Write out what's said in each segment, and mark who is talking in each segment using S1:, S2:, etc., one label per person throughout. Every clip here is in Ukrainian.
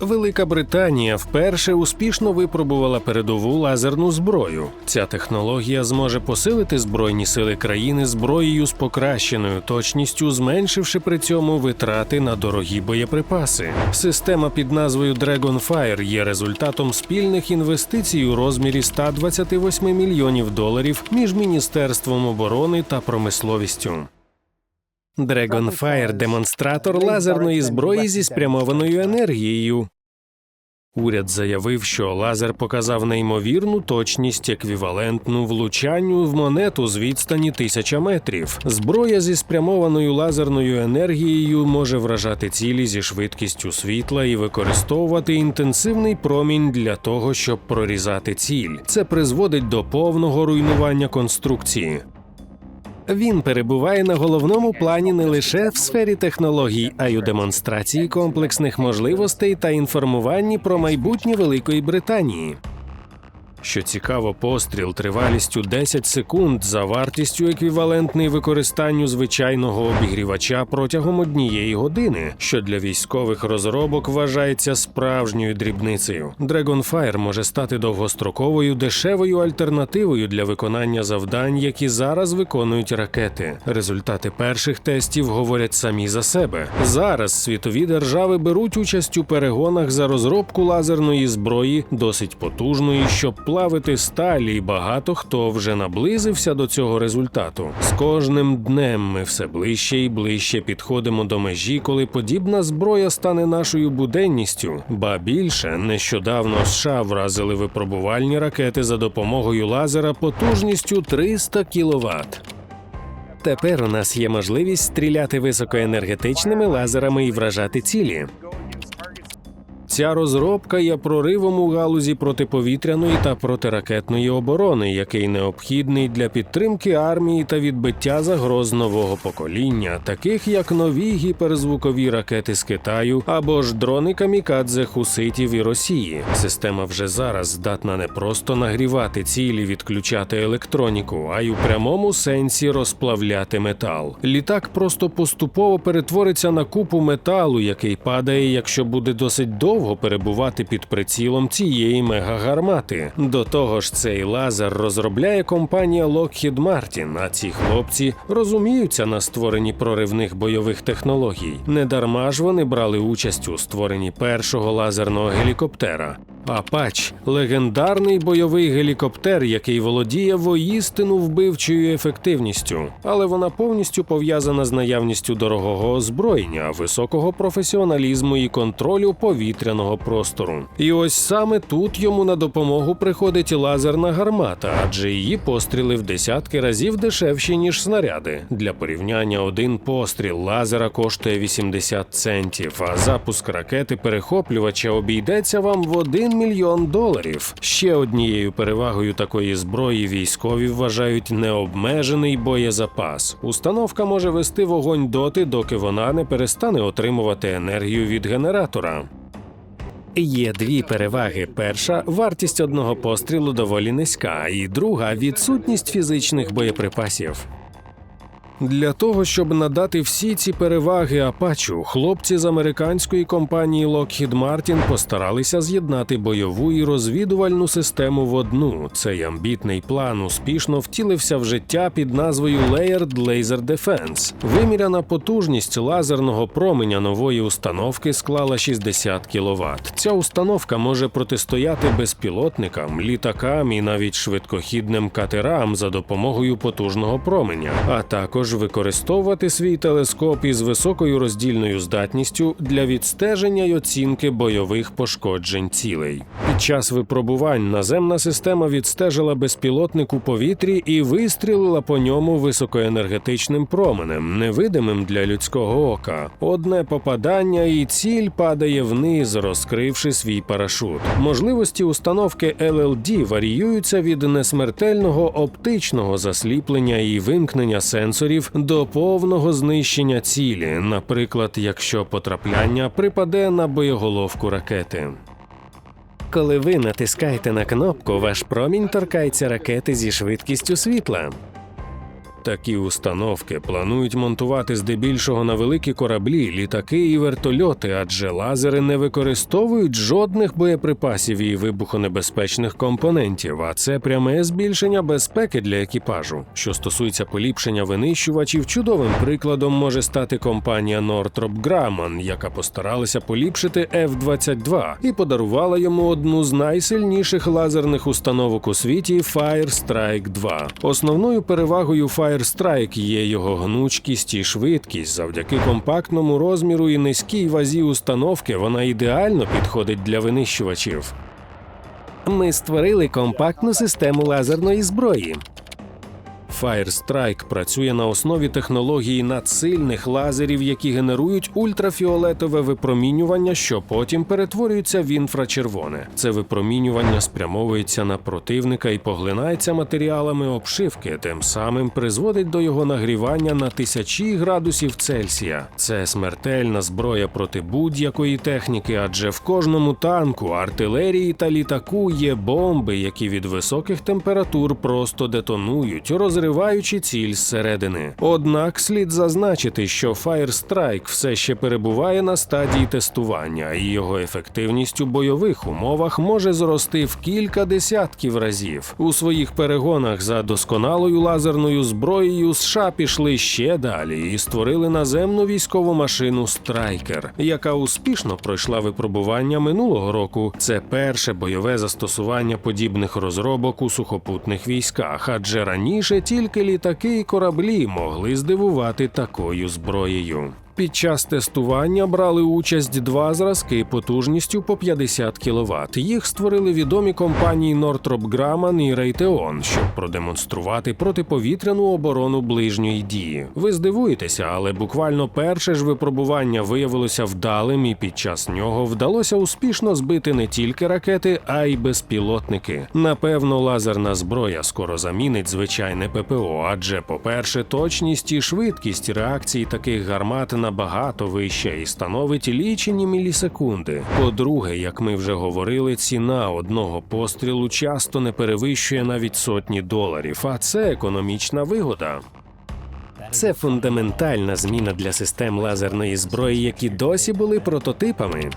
S1: Велика Британія вперше успішно випробувала передову лазерну зброю. Ця технологія зможе посилити збройні сили країни зброєю з покращеною точністю, зменшивши при цьому витрати на дорогі боєприпаси. Система під назвою Dragonfire є результатом спільних інвестицій у розмірі 128 мільйонів доларів між Міністерством оборони та промисловістю. Dragonfire – демонстратор лазерної зброї зі спрямованою енергією. Уряд заявив, що лазер показав неймовірну точність, еквівалентну влучанню в монету з відстані тисяча метрів. Зброя зі спрямованою лазерною енергією може вражати цілі зі швидкістю світла і використовувати інтенсивний промінь для того, щоб прорізати ціль. Це призводить до повного руйнування конструкції. Він перебуває на головному плані не лише в сфері технологій, а й у демонстрації комплексних можливостей та інформуванні про майбутнє Великої Британії. Що цікаво, постріл тривалістю 10 секунд за вартістю еквівалентний використанню звичайного обігрівача протягом однієї години, що для військових розробок вважається справжньою дрібницею. Dragonfire може стати довгостроковою дешевою альтернативою для виконання завдань, які зараз виконують ракети. Результати перших тестів говорять самі за себе. Зараз світові держави беруть участь у перегонах за розробку лазерної зброї, досить потужної, щоб плавити сталі, і багато хто вже наблизився до цього результату. З кожним днем ми все ближче і ближче підходимо до межі, коли подібна зброя стане нашою буденністю. Ба більше нещодавно США вразили випробувальні ракети за допомогою лазера потужністю 300 кВт. Тепер у нас є можливість стріляти високоенергетичними лазерами і вражати цілі. Ця розробка є проривом у галузі протиповітряної та протиракетної оборони, який необхідний для підтримки армії та відбиття загроз нового покоління, таких як нові гіперзвукові ракети з Китаю або ж дрони камікадзе хуситів і Росії. Система вже зараз здатна не просто нагрівати цілі, відключати електроніку, а й у прямому сенсі розплавляти метал. Літак просто поступово перетвориться на купу металу, який падає, якщо буде досить довго перебувати під прицілом цієї мегагармати. До того ж, цей лазер розробляє компанія Lockheed Martin, а ці хлопці розуміються на створенні проривних бойових технологій. Недарма ж вони брали участь у створенні першого лазерного гелікоптера. Апач легендарний бойовий гелікоптер, який володіє воїстину вбивчою ефективністю, але вона повністю пов'язана з наявністю дорогого озброєння, високого професіоналізму і контролю повітряного простору. І ось саме тут йому на допомогу приходить лазерна гармата, адже її постріли в десятки разів дешевші ніж снаряди. Для порівняння один постріл лазера коштує 80 центів, а запуск ракети перехоплювача обійдеться вам в 1 мільйон доларів. Ще однією перевагою такої зброї військові вважають необмежений боєзапас. Установка може вести вогонь доти, доки вона не перестане отримувати енергію від генератора. Є дві переваги: перша вартість одного пострілу доволі низька, і друга відсутність фізичних боєприпасів. Для того, щоб надати всі ці переваги Апачу, хлопці з американської компанії Lockheed Martin постаралися з'єднати бойову і розвідувальну систему в одну. Цей амбітний план успішно втілився в життя під назвою Layered Laser Defense. Виміряна потужність лазерного променя нової установки склала 60 кВт. Ця установка може протистояти безпілотникам, літакам і навіть швидкохідним катерам за допомогою потужного променя, а також використовувати свій телескоп із високою роздільною здатністю для відстеження й оцінки бойових пошкоджень цілей. Під час випробувань наземна система відстежила безпілотник у повітрі і вистрілила по ньому високоенергетичним променем, невидимим для людського ока. Одне попадання, і ціль падає вниз, розкривши свій парашут. Можливості установки LLD варіюються від несмертельного оптичного засліплення і вимкнення сенсорів до повного знищення цілі, наприклад, якщо потрапляння припаде на боєголовку ракети. Коли ви натискаєте на кнопку, ваш промінь торкається ракети зі швидкістю світла. Такі установки планують монтувати здебільшого на великі кораблі, літаки і вертольоти, адже лазери не використовують жодних боєприпасів і вибухонебезпечних компонентів, а це пряме збільшення безпеки для екіпажу. Що стосується поліпшення винищувачів, чудовим прикладом може стати компанія Northrop Grumman, яка постаралася поліпшити F-22 і подарувала йому одну з найсильніших лазерних установок у світі Fire Strike 2. Основною перевагою Fire Strike є його гнучкість і швидкість. Завдяки компактному розміру і низькій вазі установки вона ідеально підходить для винищувачів. Ми створили компактну систему лазерної зброї. Fire Strike працює на основі технології надсильних лазерів, які генерують ультрафіолетове випромінювання, що потім перетворюється в інфрачервоне. Це випромінювання спрямовується на противника і поглинається матеріалами обшивки, тим самим призводить до його нагрівання на тисячі градусів Цельсія. Це смертельна зброя проти будь-якої техніки, адже в кожному танку, артилерії та літаку є бомби, які від високих температур просто детонують, розриваючи ціль зсередини. Однак слід зазначити, що Fire Strike все ще перебуває на стадії тестування, і його ефективність у бойових умовах може зрости в кілька десятків разів. У своїх перегонах за досконалою лазерною зброєю США пішли ще далі і створили наземну військову машину Страйкер, яка успішно пройшла випробування минулого року. Це перше бойове застосування подібних розробок у сухопутних військах, адже раніше тільки літаки і кораблі могли здивувати такою зброєю. Під час тестування брали участь два зразки потужністю по 50 кВт. Їх створили відомі компанії Northrop Grumman і Raytheon, щоб продемонструвати протиповітряну оборону ближньої дії. Ви здивуєтеся, але буквально перше ж випробування виявилося вдалим, і під час нього вдалося успішно збити не тільки ракети, а й безпілотники. Напевно, лазерна зброя скоро замінить звичайне ППО, адже, по-перше, точність і швидкість реакції таких гармат набагато вища і становить лічені мілісекунди. По-друге, як ми вже говорили, ціна одного пострілу часто не перевищує навіть сотні доларів, а це економічна вигода. Це фундаментальна зміна для систем лазерної зброї, які досі були прототипами.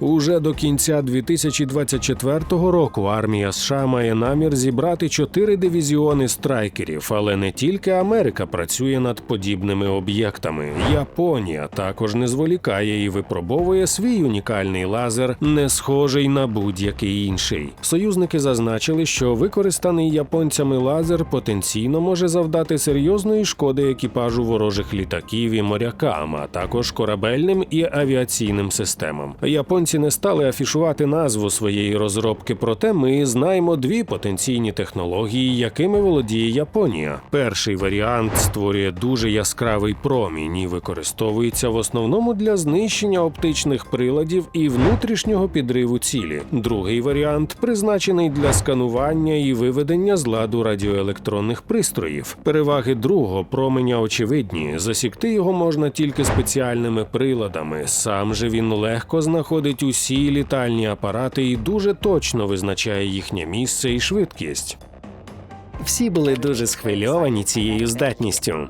S1: Уже до кінця 2024 року армія США має намір зібрати чотири дивізіони страйкерів, але не тільки Америка працює над подібними об'єктами. Японія також не зволікає і випробовує свій унікальний лазер, не схожий на будь-який інший. Союзники зазначили, що використаний японцями лазер потенційно може завдати серйозної шкоди екіпажу ворожих літаків і морякам, а також корабельним і авіаційним системам. Японці не стали афішувати назву своєї розробки, проте ми знаємо дві потенційні технології, якими володіє Японія. Перший варіант створює дуже яскравий промінь і використовується в основному для знищення оптичних приладів і внутрішнього підриву цілі. Другий варіант призначений для сканування і виведення з ладу радіоелектронних пристроїв. Переваги другого променя очевидні. Засікти його можна тільки спеціальними приладами. Сам же він легко знаходить усі літальні апарати і дуже точно визначає їхнє місце і швидкість. Всі були дуже схвильовані цією здатністю.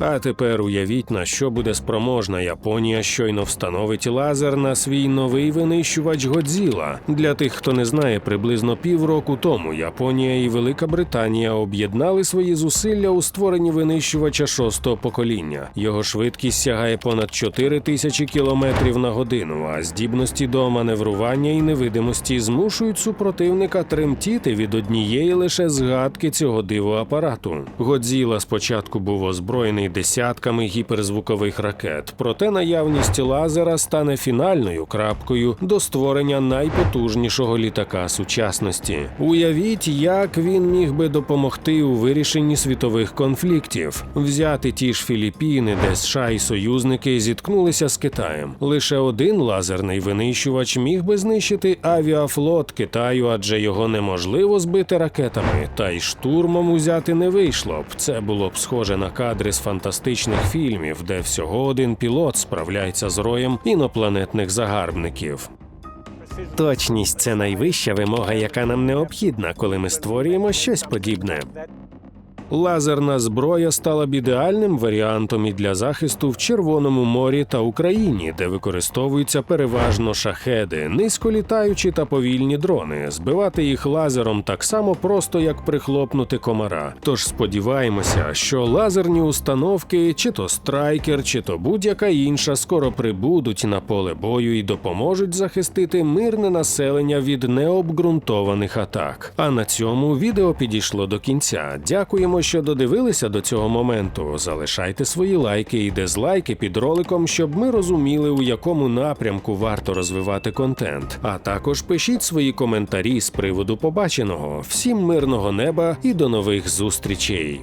S1: А тепер уявіть, на що буде спроможна Японія щойно встановить лазер на свій новий винищувач Годзіла. Для тих, хто не знає, приблизно півроку тому Японія і Велика Британія об'єднали свої зусилля у створенні винищувача шостого покоління. Його швидкість сягає понад 4 тисячі кілометрів на годину, а здібності до маневрування і невидимості змушують супротивника тремтіти від однієї лише згадки цього дивоапарату. Годзіла спочатку був озброєний десятками гіперзвукових ракет, проте наявність лазера стане фінальною крапкою до створення найпотужнішого літака сучасності. Уявіть, як він міг би допомогти у вирішенні світових конфліктів, взяти ті ж Філіппіни, де США і союзники зіткнулися з Китаєм. Лише один лазерний винищувач міг би знищити авіафлот Китаю, адже його неможливо збити ракетами, та й штурмом узяти не вийшло б. Це було б схоже на кадри з фантастичних фільмів, де всього один пілот справляється з роєм інопланетних загарбників. Точність це найвища вимога, яка нам необхідна, коли ми створюємо щось подібне. Лазерна зброя стала б ідеальним варіантом і для захисту в Червоному морі та Україні, де використовуються переважно шахеди, низьколітаючі та повільні дрони. Збивати їх лазером так само просто, як прихлопнути комара. Тож сподіваємося, що лазерні установки, чи то страйкер, чи то будь-яка інша, скоро прибудуть на поле бою і допоможуть захистити мирне населення від необґрунтованих атак. А на цьому відео підійшло до кінця. Що додивилися до цього моменту. Залишайте свої лайки і дизлайки під роликом, щоб ми розуміли, у якому напрямку варто розвивати контент. А також пишіть свої коментарі з приводу побаченого. Всім мирного неба і до нових зустрічей.